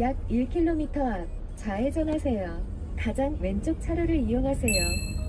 약 1km 앞 좌회전하세요. 가장 왼쪽 차로를 이용하세요.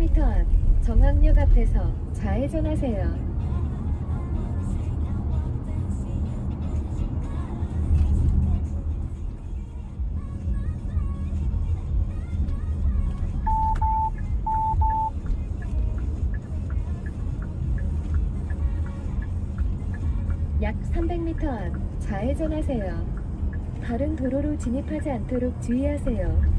3m 앞 정학역 앞에서 좌회전하세요. 약 300m 안 좌회전하세요. 다른 도로로 진입하지 않도록 주의하세요.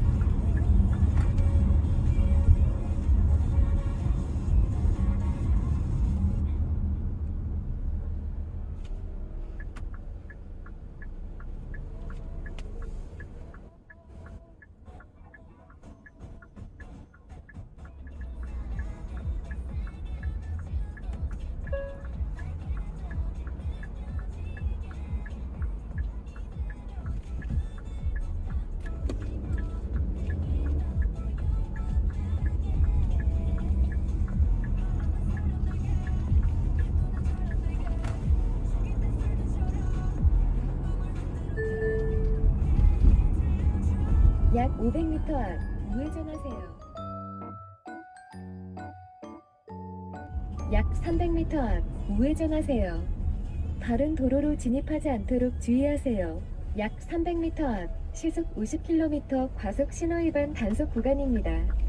500m 앞 우회전하세요. 약 300m 앞 우회전하세요. 다른 도로로 진입하지 않도록 주의하세요. 약 300m 앞 시속 50km 과속 신호위반 단속 구간입니다.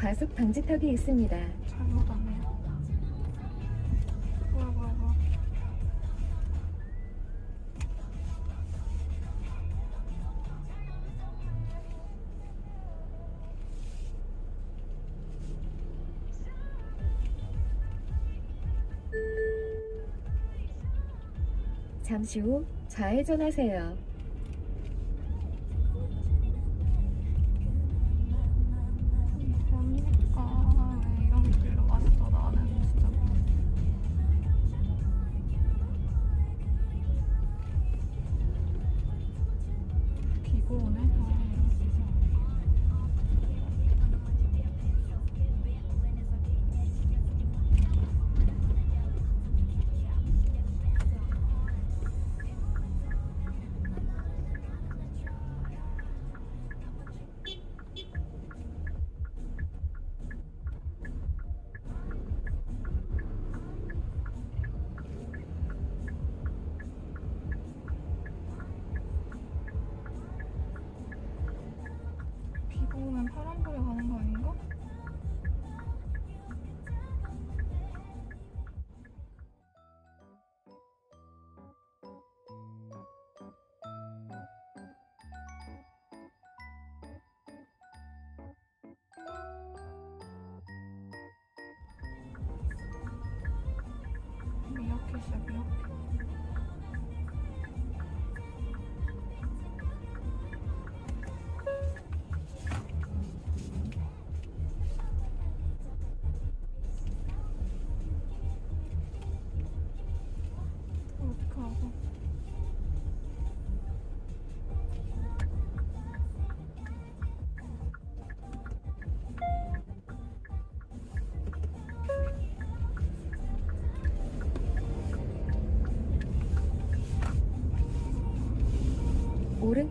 과속 방지턱이 있습니다. 잘못 안 해. 뭐야 뭐야 뭐야. 잠시 후 좌회전하세요. 시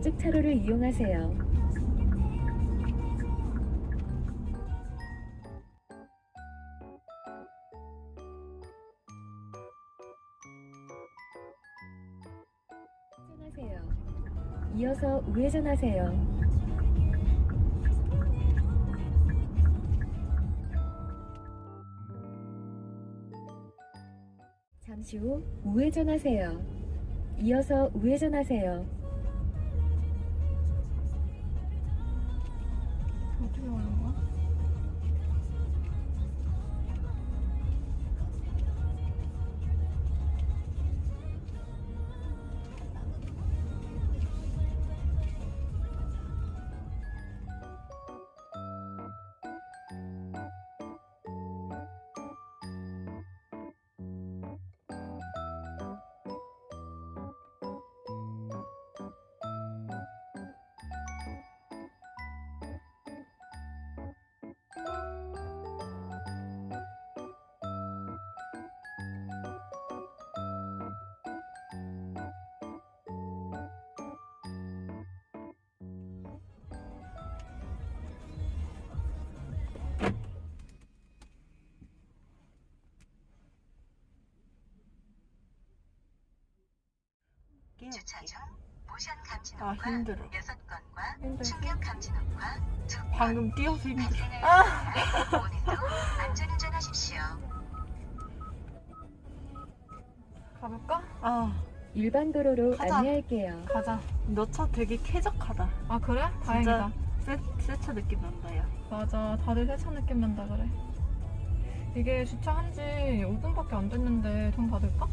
오른쪽 차로를 이용하세요. 이어서 우회전하세요. 잠시 후 우회전하세요. 이어서 우회전하세요. 어떻게 가는 주차 중 모션 감지 아. 여섯 건과? 충격 감지 녹화 두 건. 방금 뛰어서 힘들어. 오늘도 안전운전 하십시오. 가볼까? 아, 일반 도로로 가자. 안내할게요. 가자 너 차 되게 쾌적하다. 아 그래? 다행이다 새, 새차 느낌 난다, 야. 맞아 다들 세차 느낌 난다 그래 이게 주차한 지 5분밖에 안 됐는데 돈 받을까?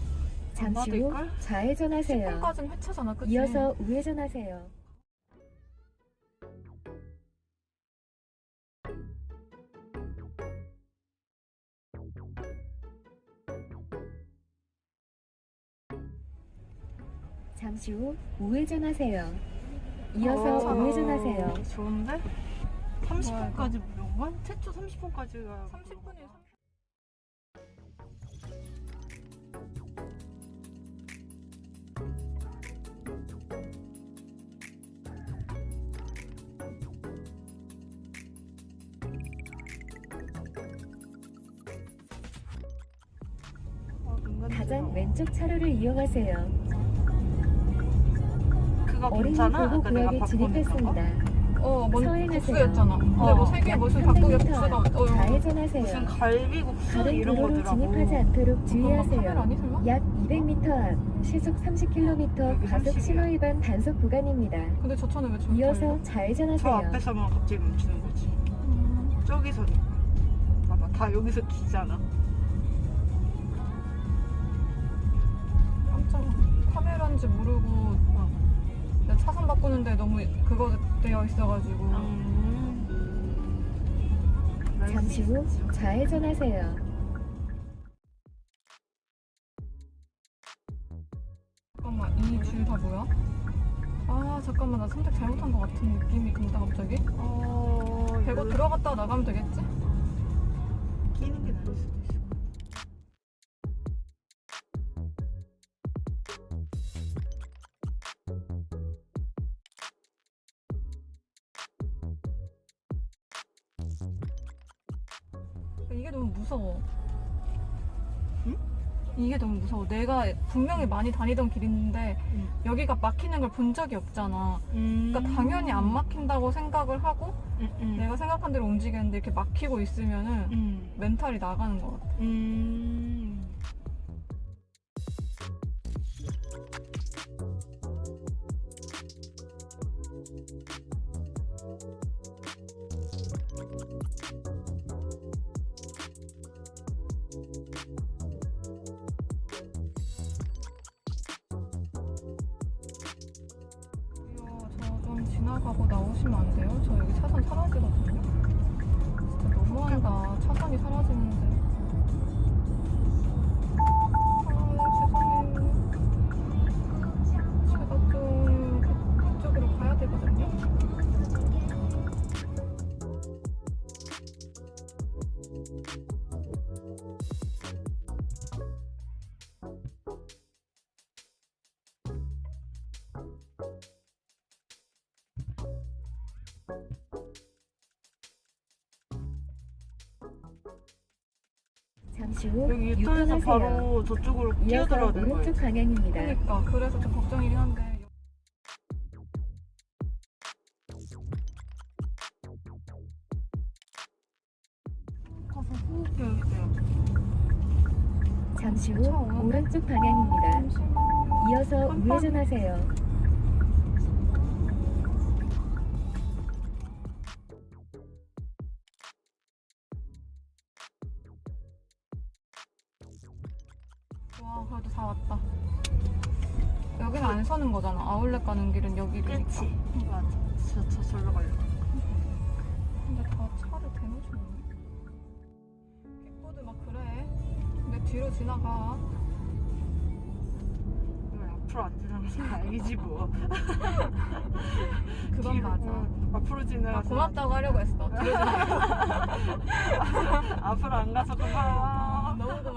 잠시 후 받을걸? 좌회전하세요. 10분까지는 회차잖아 그치? 이어서 우회전하세요. 잠시 후 우회전하세요. 이어서 어, 우회전하세요. 좋은데? 30분까지 무료인가? 최초 30분까지가 30분이 가장 왼쪽 차로를 이용하세요. 그거 괜찮아? 아까 내가 바꾼 거? 어, 뭔. 국수였잖아. 근데 어. 뭐 세계 약 무슨 300m 국수가 어, 무슨 좌회전하세요. 갈비 국수 다른 이런 도로로 거더라고. 진입하지 않도록 주의하세요. 아니? 약 200m 앞 시속 30km 여기 과속 30이야. 신호 위반 단속 구간입니다. 근데 저 차는 왜 저기 이어서 달려? 저 좌회전하세요. 앞에서만 갑자기 멈추는 거지. 음, 저기서니까. 봐봐, 다 여기서 기잖아. 깜짝이야. 카메라인지 모르고 어. 차선 바꾸는데 너무 그거 되어 있어가지고 음. 잠시 후 좌회전하세요. 잠깐만 이 줄 다 뭐야? 아 잠깐만 나 선택 잘못한 것 같은 느낌이 든다 갑자기 어, 배고 이거 들어갔다 나가면 되겠지? 끼는 게 나을 수도 있어. 응? 이게 너무 무서워 내가 분명히 많이 다니던 길인데 응. 여기가 막히는 걸 본 적이 없잖아 음. 그러니까 당연히 안 막힌다고 생각을 하고 음, 음. 내가 생각한 대로 움직였는데 이렇게 막히고 있으면은 음. 멘탈이 나가는 것 같아 음. 지나가고 나오시면 안 돼요? 저 여기 차선 사라지거든요. 진짜 너무한다. 차선이 사라지는데. 잠시 후 여기 유턴해서 유턴하세요. 바로 저쪽으로 이어서 뛰어들어야 되는 거예요. 오른쪽 방향입니다. 그러니까 그래서 좀 걱정이긴 한데. 가서 호흡 배울게요. 잠시 후? 오른쪽 방향입니다. 잠시만요. 이어서. 우회전하세요. 그치? 맞아. 저, 저 절로 가려고. 근데 다 차를 대놓으셨네 킥보드 막 그래 내 뒤로 지나가 왜 앞으로 안 지나가서 다행이지 뭐. 그건 뒤로, 맞아 응, 앞으로 나 지나가서. 고맙다고 하려고 했어 뒤로 지나가 앞으로 안 가서 아, 고마워. 너무 정말